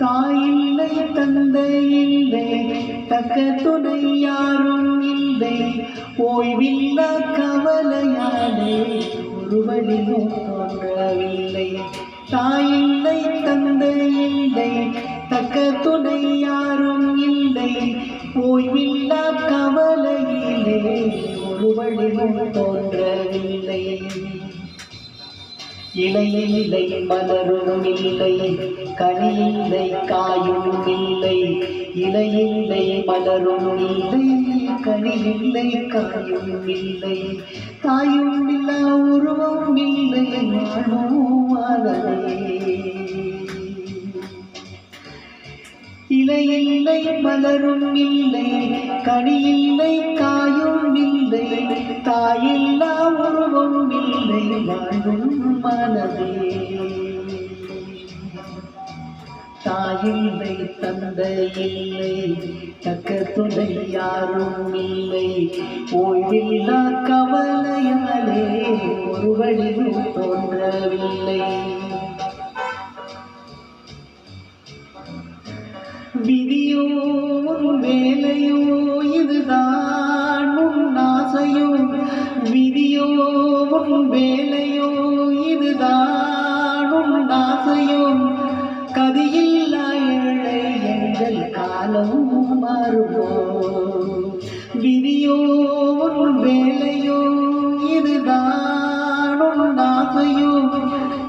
தாயில்லை தந்தை இல்லை தக்க துணை யாரும் இல்லை. ஓய்வில்லா கவலையானே ஒருவழியும் தோன்றவில்லை. தாயில்லை தந்தை இல்லை தக்க துணை யாரும் இல்லை. ஓய்வில்லா கவலையிலே ஒரு தோன்றவில்லை. தோன்றவில்லை இலையில்லை மலரும் இல்லை. கனியில்லை காயும் இல்லை. இலையில்லை மலரும் இல்லை. கனியில்லை காயும் இல்லை. தாயும் இல்லா உருவம் இல்லை. இலையில்லை மலரும் இல்லை. கனியில்லை காயும் இல்லை. தாயில்லா உருவம் மனதே தாயில்லை தந்தையில்லை தக்க துணை யாரும் இல்லை ஓய்வில்லா கவலையாலே ஒரு வழியும் தோன்றவில்லை. விதியோ காலம் மாறுமோ விதியோ உன் வேலையோ இதுதான் உன் ஆசையோ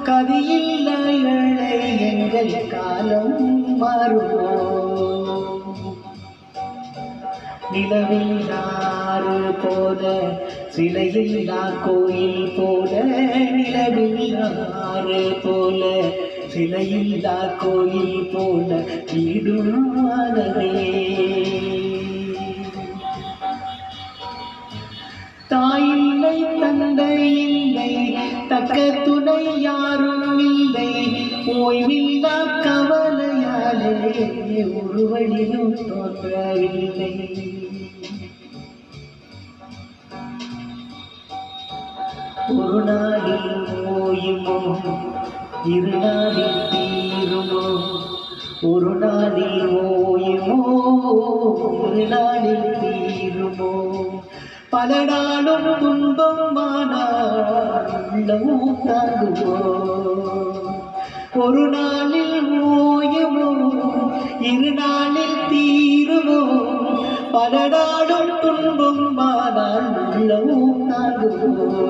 கதியில்லா ஏழை எங்கள் காலம் மாறுமோ நிலவில் நிலவில்லாறு போல சிலையில்லா கோயில் போல நிலவில் நிலவில்லாறு போல சிலையில் சிலையில்லா கோயில் போல வீடுமானதே தாயில்லை தந்தை இல்லை தக்க துணை யாரும் இல்லை ஓய்வில்லா கவர் கவலையாலே ஒரு வழியும் தோன்றவில்லை ஒரு நாளில் ஓயுமோ இரு நாளில் தீருமோ? ஒரு நாளில் ஓயுமோ? ஒரு நாளில் தீருமோ? பல நாளும் துன்பம் உள்ளமும் தாங்குமோ? ஒரு நாளில் இரு நாளில் தீருமோ? பல நாளும் துன்பம் ஆனால் உள்ளமும் தாங்குமோ?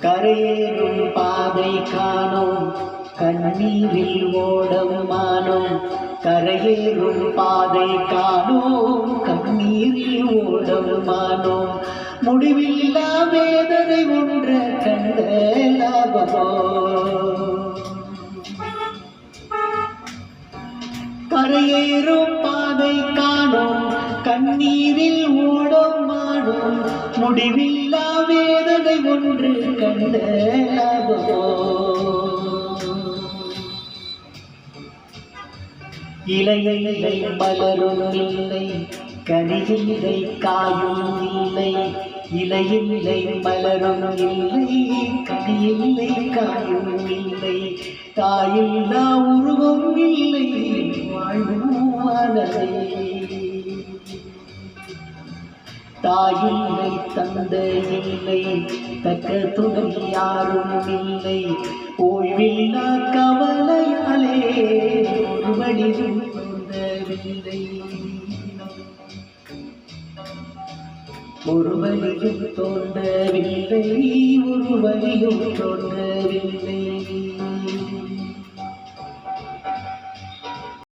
கரையேறும் பாதை காணோம் கண்ணீரில் ஓடம் மானோம். கரையேறும் பாதை காணோம் கண்ணீரில் ஓடம் மானோம். முடிவில்லா வேதனை ஒன்ற கண்ட லாபமோ? கரையேறும் பாதை காணோம். கண்ணீரில் ஓடும் மாடும் முடிவில்லா வேதனை ஒன்று கண்ட இலையை மலரும் இல்லை. கனியில்லை காயும் இல்லை. இலையில்லை மலரும் இல்லை கனியில்லை காயும் இல்லை. தாயில்லா உருவம் இல்லை வாழ்வானதே தாயில்லை தந்தை இல்லை தக்க துணை யாரும் இல்லை. ஓய்வில்லா கவலையாலே ஒரு வழியும் தோன்றவில்லை. ஒரு வழியும் தோன்றவில்லை ஒரு வழியும் தோன்றவில்லை